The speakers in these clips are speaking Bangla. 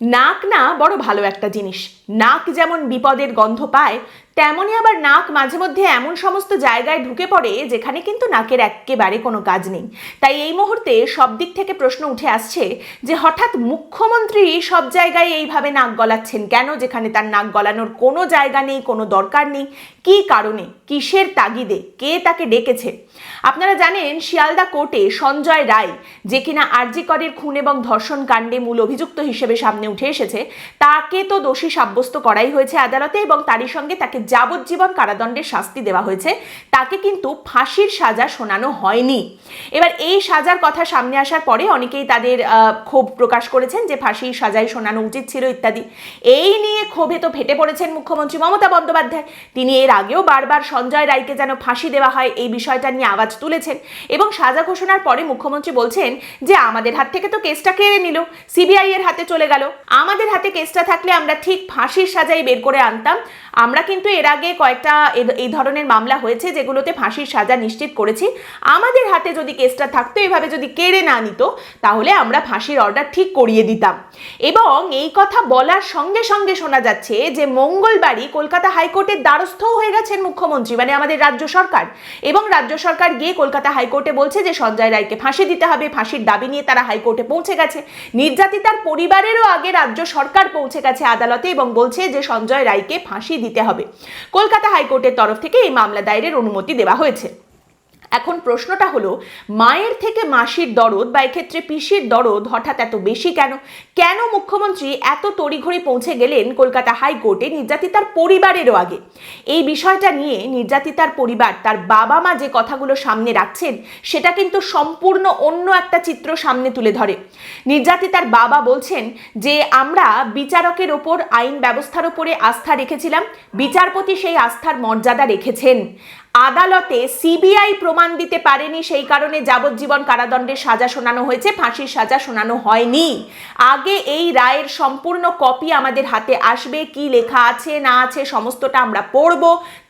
নাক না বড় ভালো একটা জিনিস। নাক যেমন বিপদের গন্ধ পায় তেমনই আবার নাক মাঝে মধ্যে এমন সমস্ত জায়গায় ঢুকে পড়ে যেখানে কিন্তু নাকের একেবারে কোনো কাজ নেই। তাই এই মুহূর্তে সব দিক থেকে প্রশ্ন উঠে আসছে যে হঠাৎ মুখ্যমন্ত্রী সব জায়গায় এইভাবে নাক গলাচ্ছেন কেন? যেখানে তার নাক গলানোর কোনো জায়গা নেই, কোনো দরকার নেই। কী কারণে, কিসের তাগিদে, কে তাকে ডেকেছে? আপনারা জানেন, শিয়ালদা কোর্টে সঞ্জয় রায়, যে কিনা আরজি করের খুন এবং ধর্ষণ কাণ্ডে মূল অভিযুক্ত হিসেবে সামনে উঠে এসেছে, তাকে তো দোষী সাব্যস্ত করাই হয়েছে আদালতে এবং তারই সঙ্গে তাকে যাবজ্জীবন কারাদণ্ডের শাস্তি দেওয়া হয়েছে। তাকে কিন্তু ফাঁসির সাজা শোনানো হয়নি। এবার এই সাজার কথা সামনে আসার পরে অনেকেই তাদের ক্ষোভ প্রকাশ করেছেন যে ফাঁসির সাজায় শোনানো উচিত ছিল ইত্যাদি। এই নিয়ে ক্ষোভে তো ফেটে পড়েছেন মুখ্যমন্ত্রী মমতা বন্দ্যোপাধ্যায়। তিনি এর আগেও বারবার সঞ্জয় রায়কে যেন ফাঁসি দেওয়া হয়, এই বিষয়টা নিয়ে আওয়াজ তুলেছেন এবং সাজা ঘোষণার পরে মুখ্যমন্ত্রী বলছেন যে, আমাদের হাত থেকে তো কেসটা কেড়ে নিল, সিবিআই এর হাতে চলে গেল। আমাদের হাতে কেসটা থাকলে আমরা ঠিক ফাঁসির সাজাই বের করে আনতাম। আমরা কিন্তু এর আগে কয়েকটা এই ধরনের মামলা হয়েছে যেগুলোতে ফাঁসির সাজা নিশ্চিত করেছি। আমাদের হাতে যদি কেসটা থাকতো, এভাবে যদি কেড়ে না নিত, তাহলে আমরা ফাঁসির অর্ডার ঠিক করিয়ে দিতাম। এবং এই কথা বলার সঙ্গে সঙ্গে শোনা যাচ্ছে যে, মঙ্গলবারই কলকাতা হাইকোর্টের দ্বারস্থ হয়ে গেছেন মুখ্যমন্ত্রী মানে আমাদের রাজ্য সরকার। এবং রাজ্য সরকার গিয়ে কলকাতা হাইকোর্টে বলছে যে, সঞ্জয় রায়কে ফাঁসি দিতে হবে, ফাঁসির দাবি নিয়ে তারা হাইকোর্টে পৌঁছে গেছে। নির্যাতিতার পরিবারেরও আগে রাজ্য সরকার পৌঁছে গেছে আদালতে এবং বলছে যে, সঞ্জয় রায়কে ফাঁসি দিতে হবে। কলকাতা হাইকোর্টের তরফ থেকে এই মামলা দায়েরের অনুমতি দেওয়া হয়েছে। এখন প্রশ্নটা হলো, মায়ের থেকে মাসির দরদ বা এক্ষেত্রে পিসির দরদ হঠাৎ এত বেশি কেন? কেন মুখ্যমন্ত্রী এত তড়িঘড়ি পৌঁছে গেলেন কলকাতা হাইকোর্টে নির্যাতিতার পরিবারেরও আগে? এই বিষয়টা নিয়ে নির্যাতিতার পরিবার, তার বাবা মা যে কথাগুলো সামনে রাখছেন, সেটা কিন্তু সম্পূর্ণ অন্য একটা চিত্র সামনে তুলে ধরে। নির্যাতিতার বাবা বলছেন যে, আমরা বিচারকের ওপর, আইন ব্যবস্থার ওপরে আস্থা রেখেছিলাম। বিচারপতি সেই আস্থার মর্যাদা রেখেছেন। আদালতে সিবিআই প্রমাণ দিতে পারেনি, সেই কারণে যাবজ্জীবন কারাদণ্ডের সাজা শোনানো হয়েছে, ফাঁসির সাজা শোনানো হয়নি। আগে এই রায়ের সম্পূর্ণ কপি আমাদের হাতে আসবে, কি লেখা আছে, না আছে, সমস্তটা আমরা পড়ব।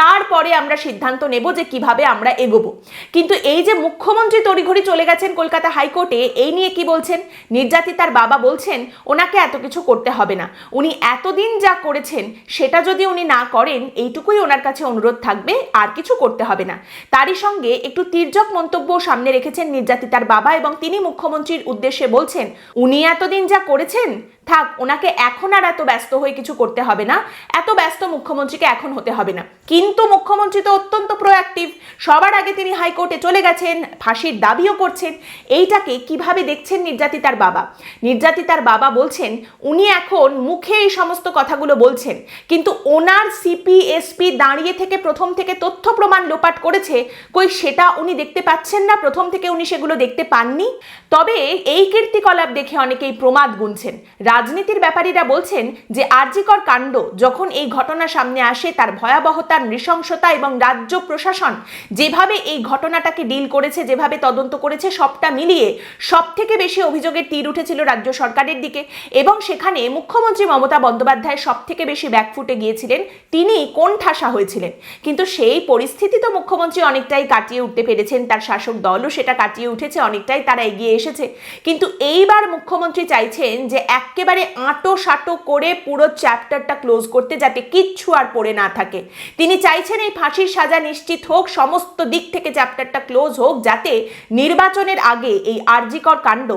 তারপরে আমরা সিদ্ধান্ত নেব যে কীভাবে আমরা এগোবো। কিন্তু এই যে মুখ্যমন্ত্রী তড়িঘড়ি চলে গেছেন কলকাতা হাইকোর্টে, এই নিয়ে কি বলছেন? নির্যাতিতার বাবা বলছেন, ওনাকে এত কিছু করতে হবে না। উনি এতদিন যা করেছেন, সেটা যদি উনি না করেন, এইটুকুই ওনার কাছে অনুরোধ থাকবে, আর কিছু করতে হবে না। তারই সঙ্গে একটু তির্যক মন্তব্য সামনে রেখেছেন নির্যাতিতার বাবা এবং তিনি মুখ্যমন্ত্রীর উদ্দেশ্যে বলছেন, উনি এতদিন যা করেছেন থাক, ওনাকে এখন আর এত ব্যস্ত হয়ে কিছু করতে হবে না। এত ব্যস্ত মুখ্যমন্ত্রীকে এখন হতে হবে না। কিন্তু মুখ্যমন্ত্রী তো অত্যন্ত প্রোঅ্যাক্টিভ সবার আগে তিনি হাইকোর্টে চলে গেছেন, ফাঁসির দাবিও করছেন। এইটাকে কীভাবে দেখছেন নির্যাতিতার বাবা? নির্যাতিতার বাবা বলছেন, উনি এখন মুখে এই সমস্ত কথাগুলো বলছেন, কিন্তু ওনার সিপিএসপি দাঁড়িয়ে থেকে প্রথম থেকে তথ্য প্রমাণ লোপাট করেছে, কই সেটা উনি দেখতে পাচ্ছেন না, প্রথম থেকে উনি সেগুলো দেখতে পাননি? তবে এই কীর্তিকলাপ দেখে অনেকেই প্রমাদ গুনছেন। রাজনীতির ব্যাপারীরা বলছেন যে আরজিকর কাণ্ড যখন এই ঘটনা সামনে আসে, তার ভয়াবহতার নৃশংসতা এবং রাজ্য প্রশাসন যেভাবে এই ঘটনাটাকে ডিল করেছে, যেভাবে তদন্ত করেছে, সবটা মিলিয়ে সব থেকে বেশি অভিযোগের তীর উঠেছিল রাজ্য সরকারের দিকে এবং সেখানে মুখ্যমন্ত্রী মমতা বন্দ্যোপাধ্যায় সব থেকে বেশি ব্যাকফুটে গিয়েছিলেন। তিনি কোন ঠাসা হয়েছিলেন? কিন্তু সেই পরিস্থিতি তো মুখ্যমন্ত্রী অনেকটাই কাটিয়ে উঠতে পেরেছেন, তার শাসক দলও সেটা কাটিয়ে উঠেছে, অনেকটাই তারা এগিয়ে এসেছে। কিন্তু এইবার মুখ্যমন্ত্রী চাইছেন যে একেবারে আঁটো সাঁটো করে পুরো চ্যাপ্টারটা ক্লোজ করতে যাতে কিচ্ছু আর পড়ে না থাকে। তিনি চাইছেন এই ফাঁসির সাজা নিশ্চিত হোক, সমস্ত দিক থেকে চ্যাপ্টারটা ক্লোজ হোক, যাতে নির্বাচনের আগে এই আরজিকর কাণ্ড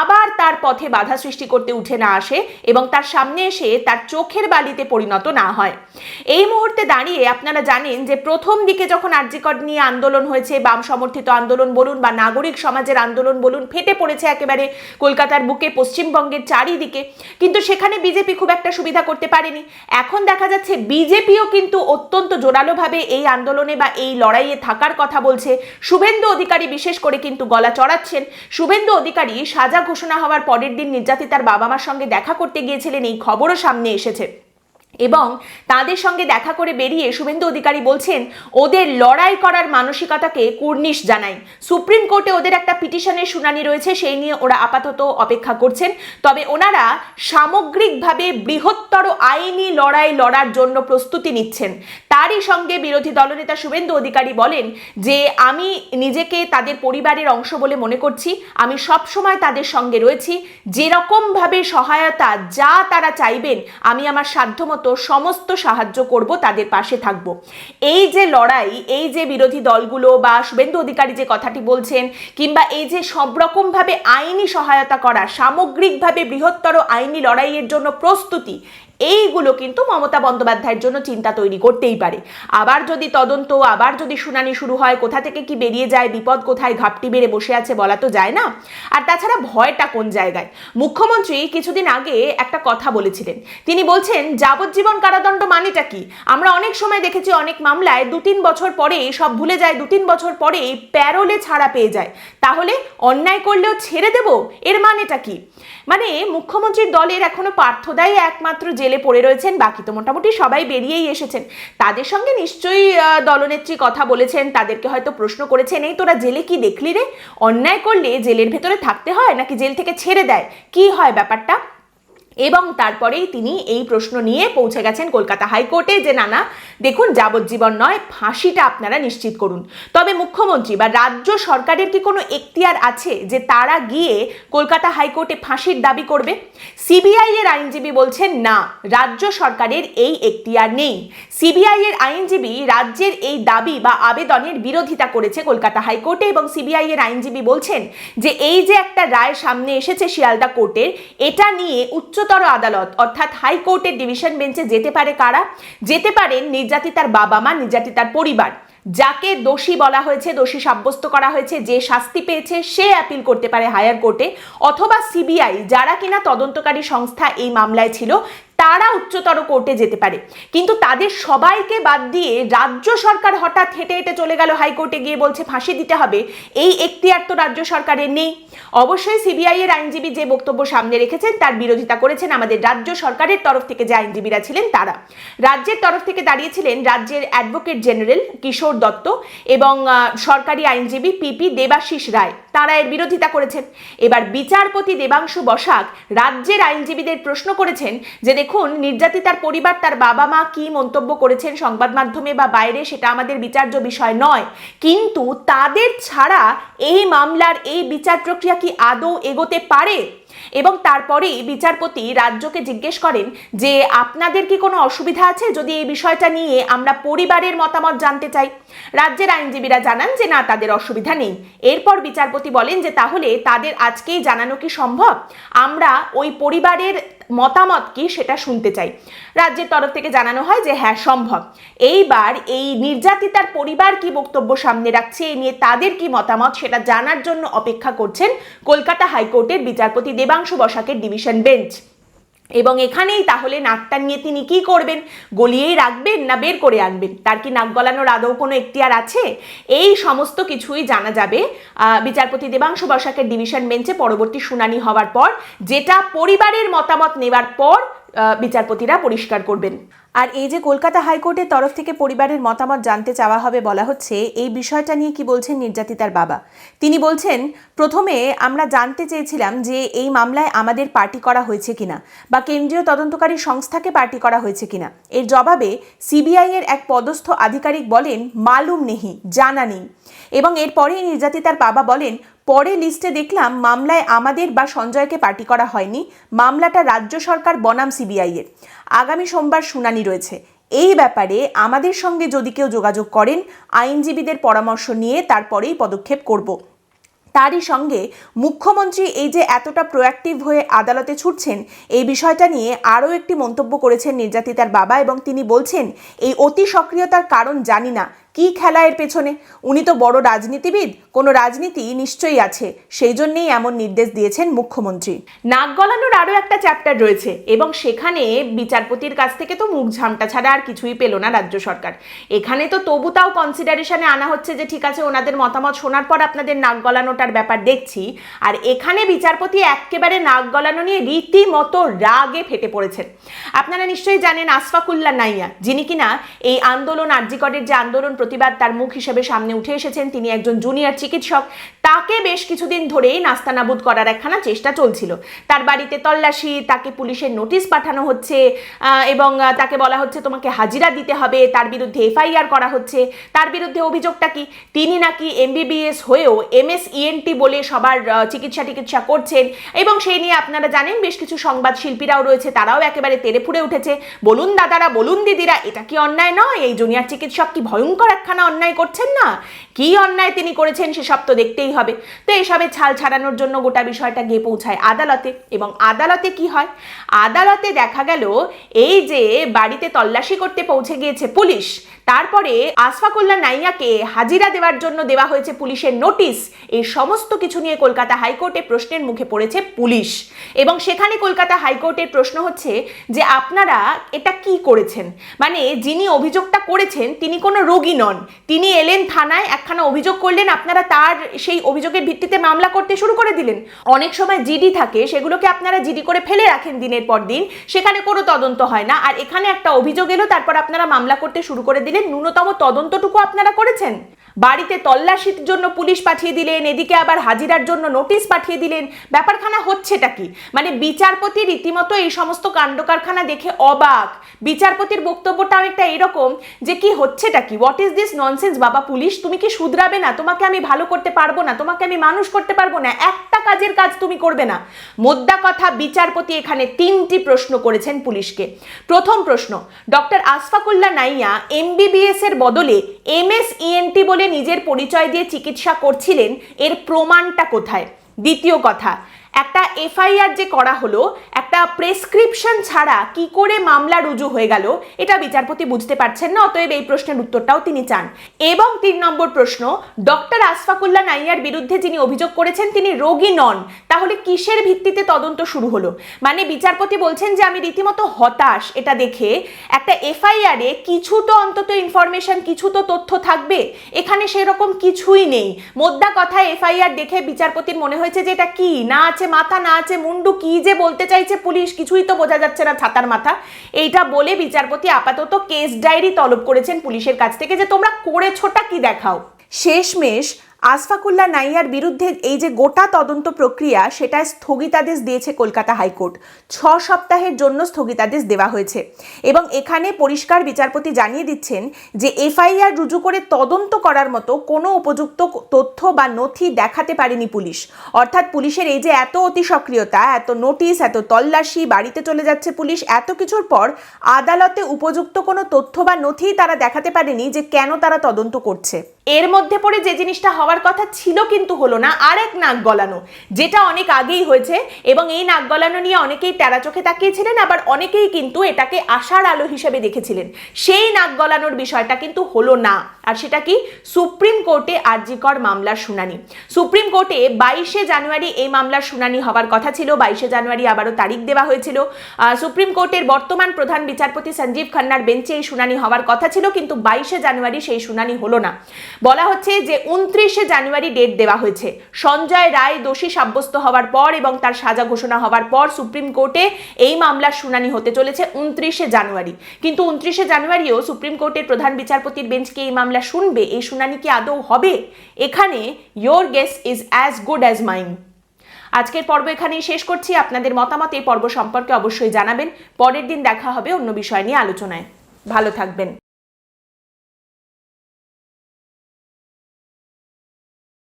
আবার তার পথে বাধা সৃষ্টি করতে উঠে না আসে এবং তার সামনে এসে তার চোখের বালিতে পরিণত না হয়। এই মুহূর্তে দাঁড়িয়ে আপনারা জানেন যে প্রথম দিকে যখন আরজিকর নিয়ে আন্দোলন হয়েছে, বাম সমর্থিত আন্দোলন বলুন বা নাগরিক সমাজের আন্দোলন বলুন, ফেটে পড়েছে একেবারে কলকাতার বুকে, পশ্চিমবঙ্গের চারিদিকে। কিন্তু সেখানে বিজেপি খুব একটা সুবিধা করতে পারেনি। এখন দেখা যাচ্ছে বিজেপিও কিন্তু অত্যন্ত জোরালোভাবে এই আন্দোলনে বা এই লড়াইয়ে থাকার কথা বলছে। শুভেন্দু অধিকারী বিশেষ করে কিন্তু গলা চড়াচ্ছেন। শুভেন্দু অধিকারী সাজা ঘোষণা হওয়ার পরের দিন নির্যাতিতার বাবা মার সঙ্গে দেখা করতে গিয়েছিলেন, এই খবরও সামনে এসেছে। এবং তাদের সঙ্গে দেখা করে বেরিয়ে শুভেন্দু অধিকারী বলছেন, ওদের লড়াই করার মানসিকতাকে কুর্নিশ জানাই। সুপ্রিম কোর্টে ওদের একটা পিটিশনের শুনানি রয়েছে, সেই নিয়ে ওরা আপাতত অপেক্ষা করছেন। তবে ওনারা সামগ্রিকভাবে বৃহত্তর আইনি লড়াই লড়ার জন্য প্রস্তুতি নিচ্ছেন। তারই সঙ্গে বিরোধী দলনেতা শুভেন্দু অধিকারী বলেন যে, আমি নিজেকে তাদের পরিবারের অংশ বলে মনে করছি। আমি সব সময় তাদের সঙ্গে রয়েছি। যেরকমভাবে সহায়তা যা তারা চাইবেন, আমি আমার সাধ্যমতো সমস্ত সাহায্য করব, তাদের পাশে থাকব। এই যে লড়াই, এই যে বিরোধী দলগুলো বা শুভেন্দু অধিকারী যে কথাটি বলছেন, কিংবা এই যে সব রকমভাবে আইনি সহায়তা করা, সামগ্রিকভাবে বৃহত্তর আইনি লড়াইয়ের জন্য প্রস্তুতি এইগুলো কিন্তু মমতা বন্দ্যোপাধ্যায়ের জন্য চিন্তা তৈরি করতেই পারে। আবার যদি তদন্ত, আবার যদি শুনানি শুরু হয়, কোথা থেকে কি বেরিয়ে যায়, বিপদ কোথায়, ঘাপটি বেড়ে বসে আছে বলা তো যায় না। আর তাছাড়া ভয়টা কোন জায়গায়? মুখ্যমন্ত্রী কিছুদিন আগে একটা কথা বলেছিলেন। তিনি বলছেন, যাবজ্জীবন কারাদণ্ড মানেটা কি? আমরা অনেক সময় দেখেছি অনেক মামলায় দু তিন বছর পরে, সব ভুলে যায় দু তিন বছর পরে প্যারোলে ছাড়া পেয়ে যায়। তাহলে অন্যায় করলেও ছেড়ে দেব? এর মানেটা কি? মানে মুখ্যমন্ত্রীর দলের এখনও পার্থদাই একমাত্র জেলে পড়ে রয়েছেন, বাকি তো মোটামুটি সবাই বেরিয়েই এসেছেন। তাদের সঙ্গে নিশ্চয়ই দলনেত্রী কথা বলেছেন, তাদেরকে হয়তো প্রশ্ন করেছেন, এই তোরা জেলে কি দেখলি রে? অন্যায় করলে জেলের ভেতরে থাকতে হয় নাকি জেল থেকে ছেড়ে দেয়? কি হয় ব্যাপারটা? এবং তারপরেই তিনি এই প্রশ্ন নিয়ে পৌঁছে গেছেন কলকাতা হাইকোর্টে যে নানা দেখুন, যাবজ্জীবন নয়, ফাঁসিটা আপনারা নিশ্চিত করুন। তবে মুখ্যমন্ত্রী বা রাজ্য সরকারের কি কোনো এখতিয়ার আছে যে, তারা গিয়ে কলকাতা হাইকোর্টে ফাঁসির দাবি করবে? সিবিআই এর আইনজীবী বলছেন, না, রাজ্য সরকারের এই এখতিয়ার নেই। সিবিআই এর আইনজীবী রাজ্যের এই দাবি বা আবেদনের বিরোধিতা করেছে কলকাতা হাইকোর্টে এবং সিবিআই এর আইনজীবী বলছেন যে, এই যে একটা রায় সামনে এসেছে শিয়ালদা কোর্টের, এটা নিয়ে উচ্চতর আদালত, অর্থাৎ হাইকোর্টের ডিভিশন বেঞ্চে যেতে পারে কারা? যেতে পারেন নির্যাতিতার বাবা মা নির্যাতিতার পরিবার। যাকে দোষী বলা হয়েছে, দোষী সাব্যস্ত করা হয়েছে, যে শাস্তি পেয়েছে, সে অ্যাপিল করতে পারে হায়ার কোর্টে অথবা সিবিআই যারা কিনা তদন্তকারী সংস্থা এই মামলায় ছিল তারা উচ্চতর কোর্টে যেতে পারে। কিন্তু তাদের সবাইকে বাদ দিয়ে রাজ্য সরকার হঠাৎ হেঁটে হেঁটে চলে গেল হাইকোর্টে গিয়ে বলছে, ফাঁসি দিতে হবে। এই এখতিয়ার তো রাজ্য সরকারের নেই। অবশ্যই সিবিআই এর আইনজীবী যে বক্তব্য সামনে রেখেছেন, তার বিরোধিতা করেছেন আমাদের রাজ্য সরকারের তরফ থেকে যে আইনজীবীরা ছিলেন তারা। রাজ্যের তরফ থেকে দাঁড়িয়েছিলেন রাজ্যের অ্যাডভোকেট জেনারেল কিশোর দত্ত এবং সরকারি আইনজীবী পিপি দেবাশিস রায়। তারা এর বিরোধিতা করেছেন। এবার বিচারপতি দেবাংশু বসাক রাজ্যের আইনজীবীদের প্রশ্ন করেছেন যে দেখুন নির্যাতিতার পরিবার, তার বাবা মা কি মন্তব্য করেছেন সংবাদ মাধ্যমে বা বাইরে, সেটা আমাদের বিচার্য বিষয় নয়। কিন্তু তাদের ছাড়া এই মামলার এই বিচার প্রক্রিয়া কি আদৌ এগোতে পারে? এবং তারপরেই বিচারপতি রাজ্যকে জিজ্ঞেস করেন যে আপনাদের কি কোনো অসুবিধা আছে যদি এই বিষয়টা নিয়ে আমরা পরিবারের মতামত জানতে চাই। রাজ্যের আইনজীবীরা জানান যে না, তাদের অসুবিধা নেই। এরপর বিচারপতি বলেন যে তাহলে তাদের আজকেই জানানো কি সম্ভব? আমরা ওই পরিবারের মতামত কি সেটা শুনতে চাই। রাজ্যের তরফ থেকে জানানো হয় যে হ্যাঁ সম্ভব। এইবার এই নির্যাতিতার পরিবার কি বক্তব্য সামনে রাখছে? এই নিয়ে তাদের কি মতামত? সেটা জানার জন্য অপেক্ষা করছেন কলকাতা হাইকোর্টের বিচারপতি দেবাংশু বসাকের ডিভিশন বেঞ্চ এবং এখানেই তাহলে নাকটা নিয়ে তিনি কি করবেন? গলিয়েই রাখবেন না বের করে আনবেন? তার কি নাক গলানোর আদৌ কোনো এখতিয়ার আছে? এই সমস্ত কিছুই জানা যাবে বিচারপতি দেবাংশু বসাকের ডিভিশন বেঞ্চে পরবর্তী শুনানি হওয়ার পর, যেটা পরিবারের মতামত নেবার পর বিচারপতিরা পরিষ্কার করবেন। আর এই যে কলকাতা হাইকোর্টের তরফ থেকে পরিবারের মতামত জানতে চাওয়া হবে বলা হচ্ছে, এই বিষয়টা নিয়ে কি বলছেন নির্যাতিতার বাবা? তিনি বলছেন, প্রথমে আমরা জানতে চেয়েছিলাম যে এই মামলায় আমাদের পার্টি করা হয়েছে কিনা বা কেন্দ্রীয় তদন্তকারী সংস্থাকে পার্টি করা হয়েছে কিনা। এর জবাবে সিবিআই এর এক পদস্থ আধিকারিক বলেন, মালুম নেহি, জানা নেই। এবং এরপরেই নির্যাতিতার বাবা বলেন পরে লিস্টে দেখলাম মামলায় আমাদের বা সঞ্জয়কে পার্টি করা হয়নি। মামলাটা রাজ্য সরকার বনাম সিবিআই এর। আগামী সোমবার শুনানি রয়েছে। এই ব্যাপারে আমাদের সঙ্গে যদি কেউ যোগাযোগ করেন, আইনজীবীদের পরামর্শ নিয়ে তারপরেই পদক্ষেপ করব। তারই সঙ্গে মুখ্যমন্ত্রী এই যে এতটা প্রোয়াক্টিভ হয়ে আদালতে ছুটছেন, এই বিষয়টা নিয়ে আরও একটি মন্তব্য করেছেন নির্যাতিতার বাবা এবং তিনি বলছেন, এই অতি সক্রিয়তার কারণ জানি না কি খেলা এর পেছনে? উনি তো বড় রাজনীতিবিদ, কোনো রাজনীতি নিশ্চয়ই আছে। সেই জন্যেই এমন নির্দেশ দিয়েছেন মুখ্যমন্ত্রী। নাক গলানোর আরও একটা চ্যাপ্টার রয়েছে, এবং সেখানে বিচারপতির কাছ থেকে তো মুখ ঝামটা ছাড়া আর কিছুই পেল না রাজ্য সরকার। এখানে তো তবু তাও কনসিডারেশনে আনা হচ্ছে যে, ঠিক আছে, ওনাদের মতামত শোনার পর আপনাদের নাক গলানোটার ব্যাপার দেখছি, আর এখানে বিচারপতি একেবারে নাক গলানো নিয়ে রীতিমতো রাগে ফেটে পড়েছেন। আপনারা নিশ্চয়ই জানেন আশফাকুল্লা নাইয়া, যিনি কিনা এই আন্দোলন, আরজিকরের যে আন্দোলন প্রতিবাদ তার মুখ হিসেবে সামনে উঠে এসেছেন। তিনি একজন জুনিয়র চিকিৎসক। তাকে বেশ কিছুদিন ধরেই নাস্তানাবুদ করার একখানা চেষ্টা চলছিল। তার বাড়িতে তল্লাশি, তাকে পুলিশের নোটিশ পাঠানো হচ্ছে এবং তাকে বলা হচ্ছে তোমাকে হাজিরা দিতে হবে, তার বিরুদ্ধে এফআইআর করা হচ্ছে। তার বিরুদ্ধে অভিযোগটা কি? তিনি নাকি এমবিবিএস হয়েও এমএস ইএনটি বলে সবার চিকিৎসা টিকিৎসা করছেন, এবং সেই নিয়ে আপনারা জানেন বেশ কিছু সংবাদ শিল্পীরাও রয়েছে, তারাও একেবারে তেরে ফুড়ে উঠেছে। বলুন দাদারা, বলুন দিদিরা, এটা কি অন্যায় নয়? এই জুনিয়র চিকিৎসক কি ভয়ঙ্কর একখানা অন্যায় করছেন না? কি অন্যায় তিনি করেছেন সেসব তো দেখতেই হবে। তো এসবে ছাল ছাড়ানোর জন্য গোটা বিষয়টা গিয়ে পৌঁছায় আদালতে। এবং আদালতে কি হয়? আদালতে দেখা গেল, এই যে বাড়িতে তল্লাশি করতে পৌঁছে গিয়েছে পুলিশ, তারপরে আশফাকুল্লা নাইয়াকে হাজিরা দেওয়ার জন্য দেওয়া হয়েছে পুলিশের নোটিশ। এই সমস্ত কিছু নিয়ে কলকাতা হাইকোর্টে প্রশ্নের মুখে পড়েছে পুলিশ। এবং সেখানে কলকাতা হাইকোর্টের প্রশ্ন হচ্ছে যে, আপনারা এটা কি করেছেন? মানে যিনি অভিযোগটা করেছেন, তিনি কোনো রোগী নন। তিনি এলেন থানায়, একখানা অভিযোগ করলেন, আপনারা তার সেই অভিযোগের ভিত্তিতে মামলা করতে শুরু করে দিলেন। অনেক সময় জিডি থাকে, সেগুলোকে আপনারা জিডি করে ফেলে রাখেন দিনের পর দিন, সেখানে কোনো তদন্ত হয় না। আর এখানে একটা অভিযোগ এলো, তারপর আপনারা মামলা করতে শুরু করে দিলেন। ন্যূনতম তদন্তটুকু আপনারা করেছেন? বাড়িতে তল্লাশির জন্য পুলিশ পাঠিয়ে দিলেন, এদিকে আবার হাজিরার জন্য নোটিশ পাঠিয়ে দিলেন। ব্যাপারখানা হচ্ছেটা কি? মানে বিচারপতি রীতিমতো এই সমস্ত কাণ্ড কারখানা দেখে অবাক। বিচারপতির বক্তব্যটা অনেকটা এরকম, যে কি হচ্ছেটা কি? হোয়াট ইজ দিস ননসেন্স বাবা পুলিশ? তুমি কি শুধরাবে না? তোমাকে আমি ভালো করতে পারব না, তোমাকে আমি মানুষ করতে পারব না, একটা কাজের কাজ তুমি করবে না। মোদ্দা কথা বিচারপতি এখানে তিনটি প্রশ্ন করেছেন পুলিশকে। প্রথম প্রশ্ন, ডক্টর আশফাকুল্লা নাইয়া এমবিবিএস এর বদলে এমএস ইএনটি বলে নিজের পরিচয় দিয়ে চিকিৎসা করছিলেন, এর প্রমাণটা কোথায়? দ্বিতীয় কথা একটা এফআইআর যে করা হলো, একটা প্রেসক্রিপশন ছাড়া কি করে মামলা রুজু হয়ে গেল, এটা বিচারপতি বুঝতে পারছেন না, অতএব এই প্রশ্নের উত্তরটাও তিনি চান। এবং তিন নম্বর প্রশ্ন, ডক্টর আশফাকুল্লা নাইয়ার বিরুদ্ধে যিনি অভিযোগ করেছেন, তিনি রোগী নন। তাহলে কিসের ভিত্তিতে তদন্ত শুরু হলো? মানে বিচারপতি বলছেন যে, আমি রীতিমতো হতাশ, এটা দেখে একটা এফআইআর কিছু তো অন্তত ইনফরমেশন কিছু তো তথ্য থাকবে, এখানে সেরকম কিছুই নেই। মোদ্দা কথা এফআইআর দেখে বিচারপতির মনে হয়েছে যে, এটা কি? না আছে মাথা না আছে, মুন্ডু কি যে বলতে চাইছে পুলিশ, কিছুই তো বোঝা যাচ্ছে না ছাতার মাথা। এইটা বলে বিচারপতি আপাতত কেস ডায়েরি তলব করেছেন পুলিশের কাছ থেকে যে তোমরা করেছোটা কি দেখাও। শেষমেশ আশফাকুল্লা নাইয়ার বিরুদ্ধে এই যে গোটা তদন্ত প্রক্রিয়া সেটায় স্থগিতাদেশ দিয়েছে কলকাতা হাইকোর্ট। ছ সপ্তাহের জন্য স্থগিতাদেশ দেওয়া হয়েছে। এবং এখানে পরিষ্কার বিচারপতি জানিয়ে দিচ্ছেন যে, এফআইআর রুজু করে তদন্ত করার মতো কোনো উপযুক্ত তথ্য বা নথি দেখাতে পারেনি পুলিশ। অর্থাৎ পুলিশের এই যে এত অতি সক্রিয়তা, এত নোটিশ, এত তল্লাশি, বাড়িতে চলে যাচ্ছে পুলিশ, এত কিছুর পর আদালতে উপযুক্ত কোনো তথ্য বা নথি তারা দেখাতে পারেনি যে কেন তারা তদন্ত করছে। এর মধ্যে পড়ে যে জিনিসটা হওয়ার কথা ছিল কিন্তু হলো না, আরেক নাক গলানো, যেটা অনেক আগেই হয়েছে এবং এই নাক গলানো নিয়ে অনেকেই টেরা চোখে তাকিয়েছিলেন, আবার অনেকেই কিন্তু এটাকে আশার আলো হিসেবে দেখেছিলেন। সেই নাক গলানোর বিষয়টা কিন্তু হলো না, আর সেটা কি? সুপ্রিম কোর্টে আরজিকর মামলার শুনানি। সুপ্রিম কোর্টে বাইশে জানুয়ারি এই মামলার শুনানি হওয়ার কথা ছিল, বাইশে জানুয়ারি আবারও তারিখ দেওয়া হয়েছিল। সুপ্রিম কোর্টের বর্তমান প্রধান বিচারপতি সঞ্জীব খান্নার বেঞ্চে এই শুনানি হওয়ার কথা ছিল, কিন্তু বাইশে জানুয়ারি সেই শুনানি হলো না। বলা হচ্ছে যে উনত্রিশে জানুয়ারি ডেট দেওয়া হয়েছে। সঞ্জয় রায় দোষী সাব্যস্ত হওয়ার পর এবং তার সাজা ঘোষণা হওয়ার পর সুপ্রিম কোর্টে এই মামলার শুনানি হতে চলেছে উনত্রিশে জানুয়ারি। কিন্তু উনত্রিশে জানুয়ারিও সুপ্রিম কোর্টের প্রধান বিচারপতির বেঞ্চকে এই মামলা শুনবে? এই শুনানি কি আদৌ হবে? এখানে your guess is as good as mine আজকের পর্ব এখানেই শেষ করছি। আপনাদের মতামত এই পর্ব সম্পর্কে অবশ্যই জানাবেন। পরের দিন দেখা হবে অন্য বিষয় নিয়ে আলোচনায়। ভালো থাকবেন।